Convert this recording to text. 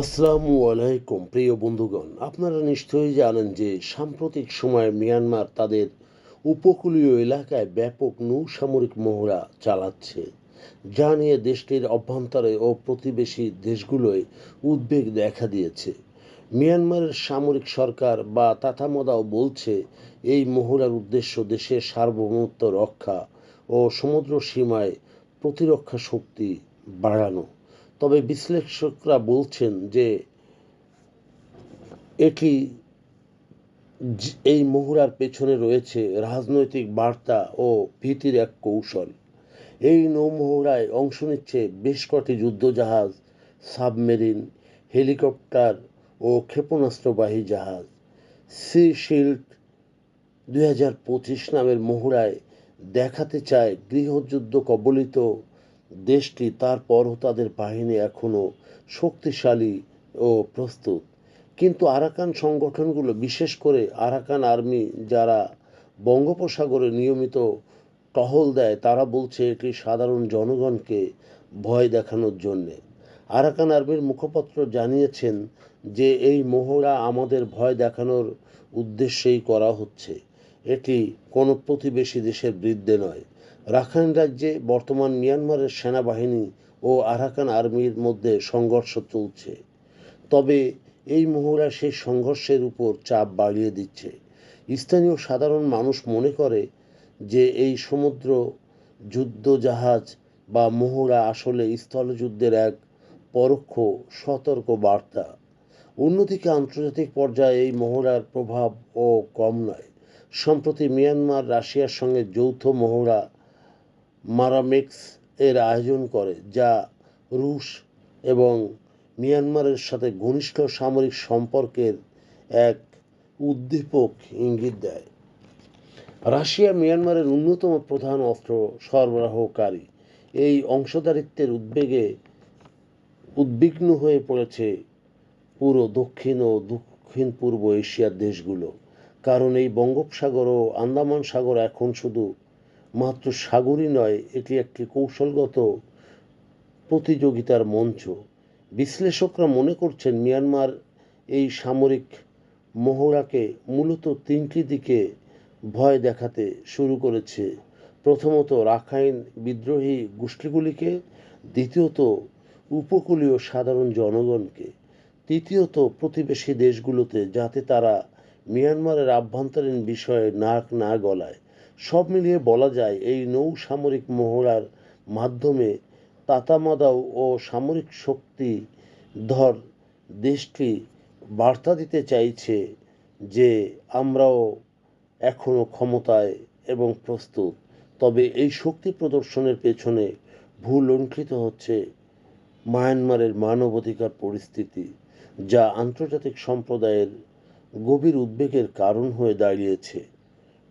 আসসালামু আলাইকুম, প্রিয় বন্ধুগণ। আপনারা নিশ্চয়ই জানেন যে সাম্প্রতিক সময়ে মিয়ানমার তাদের উপকূলীয় এলাকায় ব্যাপক নৌসামরিক মহড়া চালাচ্ছে। যা নিয়ে দেশটির অভ্যন্তরে ও প্রতিবেশী দেশগুলোয় উদ্বেগ দেখা দিয়েছে। মিয়ানমারের সামরিক সরকার বা তাতামদাও বলছে, এই মহড়ার উদ্দেশ্য দেশের সার্বভৌমত্ব রক্ষা ও সমুদ্র সীমায় প্রতিরক্ষা শক্তি বাড়ানো। তবে বিশ্লেষকরা বলছেন যে এটি এই মহড়ার পেছনে রয়েছে রাজনৈতিক বার্তা ও ভীতির এক কৌশল। এই নৌমহড়ায় অংশ নিচ্ছে বেশ কটি যুদ্ধজাহাজ, সাবমেরিন, হেলিকপ্টার ও ক্ষেপণাস্ত্রবাহী জাহাজ। সি শিল্ড দুই হাজার পঁচিশ নামের মহড়ায় দেখাতে চায় গৃহযুদ্ধ কবলিত দেশটি তারপরও তাদের বাহিনী এখনও শক্তিশালী ও প্রস্তুত। কিন্তু আরাকান সংগঠনগুলো, বিশেষ করে আরাকান আর্মি যারা বঙ্গোপসাগরে নিয়মিত টহল দেয়, তারা বলছে এটি সাধারণ জনগণকে ভয় দেখানোর জন্যে। আরাকান আর্মির মুখপাত্র জানিয়েছেন যে, এই মহড়া আমাদের ভয় দেখানোর উদ্দেশ্যেই করা হচ্ছে। এটি কোনো প্রতিবেশী দেশের বিরুদ্ধে নয়। রাখাইন রাজ্যে বর্তমান মিয়ানমারের সেনাবাহিনী ও আরাকান আর্মির মধ্যে সংঘর্ষ চলছে। তবে এই মহড়া সেই সংঘর্ষের উপর চাপ বাড়িয়ে দিচ্ছে। স্থানীয় সাধারণ মানুষ মনে করে যে এই সমুদ্র যুদ্ধজাহাজ বা মহড়া আসলে স্থলযুদ্ধের এক পরোক্ষ সতর্ক বার্তা। অন্যদিকে আন্তর্জাতিক পর্যায়ে এই মহড়ার প্রভাব ও কম নয়। সম্প্রতি মিয়ানমার রাশিয়ার সঙ্গে যৌথ মহড়া মারামেক্স এর আয়োজন করে, যা রুশ এবং মিয়ানমারের সাথে ঘনিষ্ঠ সামরিক সম্পর্কের এক উদ্দীপক ইঙ্গিত দেয়। রাশিয়া মিয়ানমারের অন্যতম প্রধান অস্ত্র সরবরাহকারী। এই অংশদারিত্বের উদ্বেগে উদ্বিগ্ন হয়ে পড়েছে পুরো দক্ষিণ ও দক্ষিণ পূর্ব এশিয়ার দেশগুলো, কারণ এই বঙ্গোপসাগর ও আন্দামান সাগর এখন শুধু মাত্র সাগরই নয়, এটি একটি কৌশলগত প্রতিযোগিতার মঞ্চ। বিশ্লেষকরা মনে করছেন মিয়ানমার এই সামরিক মহড়াকে মূলত তিনটি দিকে ভয় দেখাতে শুরু করেছে। প্রথমত, রাখাইন বিদ্রোহী গোষ্ঠীগুলিকে, দ্বিতীয়ত, উপকূলীয় সাধারণ জনগণকে, তৃতীয়ত, প্রতিবেশী দেশগুলোতে যাতে তারা মিয়ানমারের আভ্যন্তরীণ বিষয়ে নাক না গলায়। সব মিলিয়ে বলা যায় এই নৌ সামরিক মহড়ার মাধ্যমে তাতামাদাও ও সামরিক শক্তি ধর দেশটি বার্তা দিতে চাইছে যে আমরাও এখনও ক্ষমতায় এবং প্রস্তুত। তবে এই শক্তি প্রদর্শনের পেছনে ভুল লঙ্ঘিত হচ্ছে মায়ানমারের মানবাধিকার পরিস্থিতি, যা আন্তর্জাতিক সম্প্রদায়ের গভীর উদ্বেগের কারণ হয়ে দাঁড়িয়েছে।